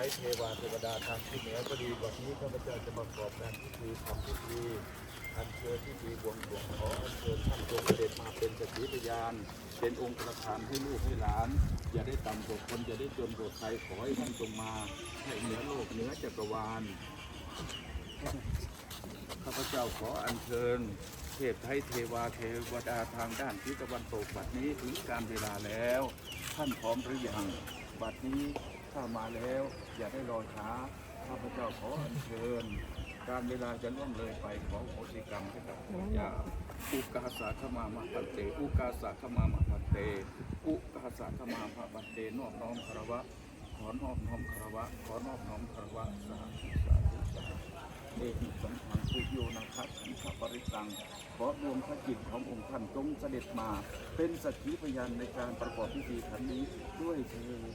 ช้เทวาเทวดาทางที่เหนือก็ดีวันนี้ข้าพเจ้าจะมาประกอบการพิธีทำพิธีอัญเชิญพิธีบวงสรวงขออัญเชิญท่านจงเสด็จมาเป็นสกขีพยาน เป็นองค์ประธานให้ลูกให้หลาน อย่าได้ต่ำกว่าคนอย่าได้จนกว่าใครขอให้ท่านจงมาให้เหนือโลกเหนือจักรวาลข้าพเจ้าขออัญเชิญเทพไทยเทวาเทวดาทางด้านทิศตะวันตกบัดนี้ถึงการเวลาแล้ว ท่านพร้อมหรือยังบัดนี้ ถ้ามาแล้วอย่าได้รอช้าข้าพเจ้าขออัญเชิญ การเวลาจะล่วงเลยไปขอโหสิกรรมให้กับข้าพเจ้าอุกาสาขมามาพันเต อุกาสาขมามาพันเต อุกาสาขมามาพันเตนอบน้อมคารวะ ขอนอบน้อมคารวะ ขอนอบน้อมคารวะสาธุสาธุสาธุเอหิสัมพันธ์คุโยนะครับขันธปริตังขอดวงพระจิตขององค์ท่านจงเสด็จมา เป็นสักขีพยานในการประกอบพิธีครั้งนี้ด้วยเถิด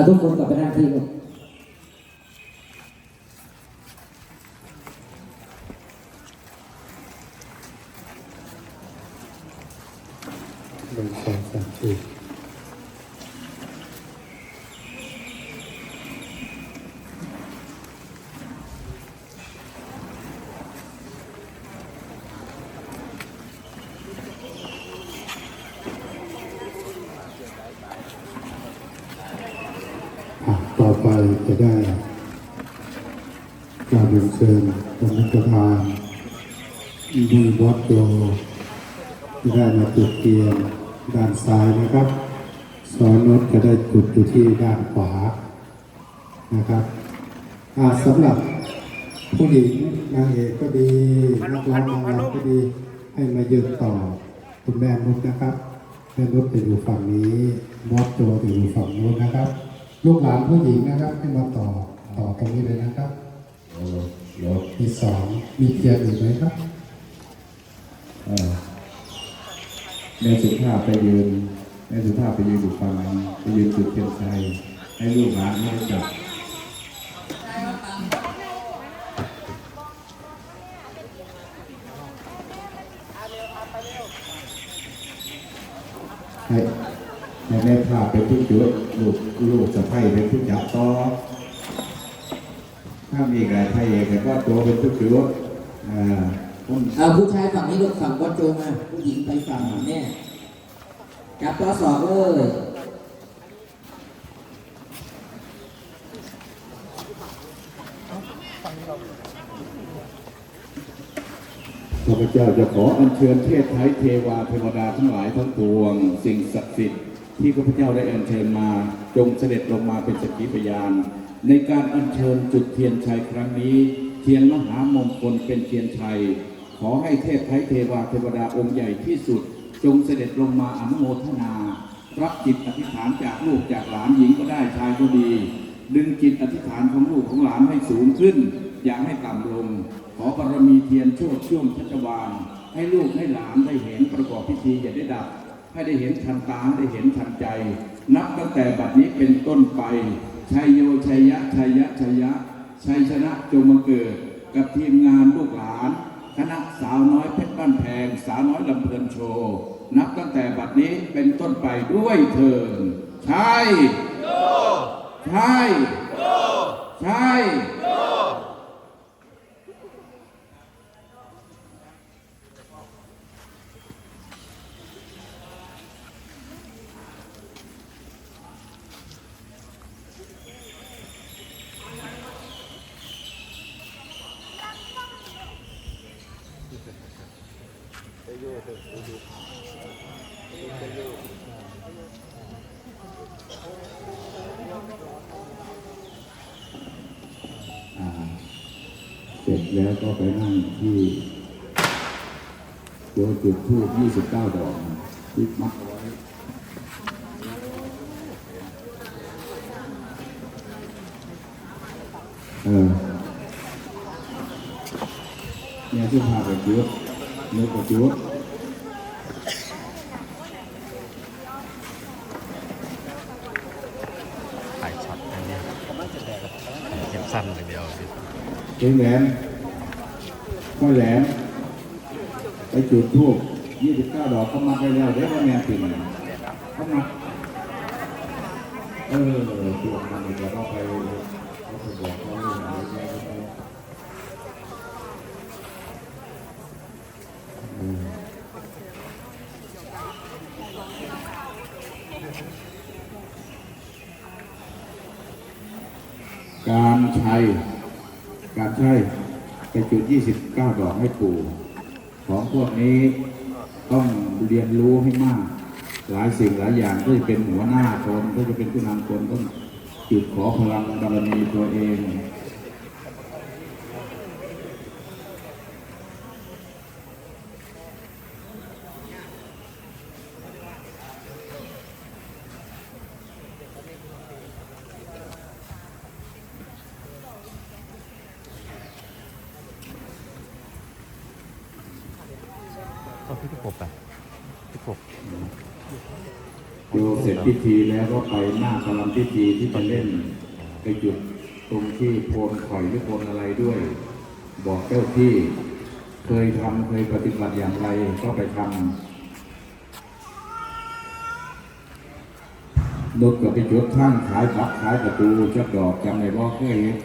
อะทุกคนกลับไปนั่งที่ลูกหนึ่งสองสามสี่ อะต่อไป จะได้กราบเรียนเชิญคณะกรรมการดีบอสโจที่ได้มาจุดเทียนด้านซ้ายนะครับสอนนดก็ได้จุดอยู่ที่ด้านขวานะครับสำหรับผู้หญิงนางเอกก็ดีนักร้องนางรำก็ดีให้มายืนต่อคุณแม่นุชนะครับแม่นุชจะอยู่ฝั่งนี้บอสโจจะอยู่ฝั่งนู้นนะครับ ลูกหลานผู้หญิงนะครับให้มาต่อต่อตรงนี้เลยนะครับที่สองมีเทียนอีกไหมครับเอ่อแม่สุภาพไปยืนแม่สุภาพไปยืนอยู่ฝั่งนั้นไปยืนจุดเทียนชัยให้ลูกหลานไม่ได้จับให้ ให้แม่ภาพเป็นผู้จุดลูกลูกสะใภ้เป็นผู้จับต่อถ้ามีการไทยเอกก็ตัวเป็นผู้จุดอ่าผมเอาผู้ชายฝั่งนี้ลูกฝั่งวัดโจมาผู้หญิงไปฝั่งแม่จับตัวสอบเลยข้าพเจ้าจะขออัญเชิญเทพไทยเทวาเทวดาทั้งหลายทั้งปวง สิ่งศักดิ์สิทธิ์ ที่ข้าพเจ้าได้อัญเชิญมาจงเสด็จลงมาเป็นสกขีพยาน ในการอัญเชิญจุดเทียนชัยครั้งนี้ เทียนมหามงคลเป็นเทียนชัย ขอให้เทพไทยเทวาเทวดาองค์ใหญ่ที่สุด จงเสด็จลงมาอนุโมทนา รับจิตอธิษฐานจากลูกจากหลานหญิงก็ได้ชายก็ดี ดึงจิตอธิษฐานของลูกของหลานให้สูงขึ้น อย่าให้ต่ำลง ขอบารมีเทียนโชดช่วงชัชวานให้ลูกให้หลานได้เห็นประกอบพิธีอย่าได้ดับ ให้ได้เห็นทันตาได้เห็นทันใจ นับตั้งแต่บัดนี้เป็นต้นไปชัยโยชัยยะชัยยะชัยยะชัยชนะจงมาเกิด กับทีมงานลูกหลาน คณะสาวน้อยเพชรบ้านแพง สาวน้อยลำเพลินโชว์นับตั้งแต่บัดนี้เป็นต้นไปด้วยเถิดใช่ใช่ใช่ แล้วก็ไปนั่งที่ตัวจุดทูบ29 ดอกติดมัดไว้เออเนี่ยที่พาไปเยอะเนื้อกับเยอะถ่ายช็อตอันนี้เก็บสั้นอยเดียวเจ๊แหวน ก็แหลมไปจุดทูบยี่สิบเก้าดอกเขามาไปแล้วเดี๋ยวว่าแม่ปิ่นเขามาเออตัวมันเดี๋ยวเราไปเราไปบอกเขาเลยนะเดี๋ยวเราไปการใช้ การใช้ ไปจุด29 ดอกให้ปู่ของพวกนี้ต้องเรียนรู้ให้มาก หลายสิ่งหลายอย่างก็จะเป็นหัวหน้าคนก็จะเป็นผู้นำคนต้องจุดขอพลังบารมีตัวเอง พี่กบอะพี่กบดูเสร็จพิธีแล้วก็ไปหน้าประลัมพิธีที่จะเล่นไปจุดตรงที่โพนข่อยหรือโพนอะไรด้วย บอกเจ้าที่เคยทำเคยปฏิบัติอย่างไรก็ไปทำนกกับไปจุดข้างขายบักขายประตูจักดอกจำในบ่เคยเห็น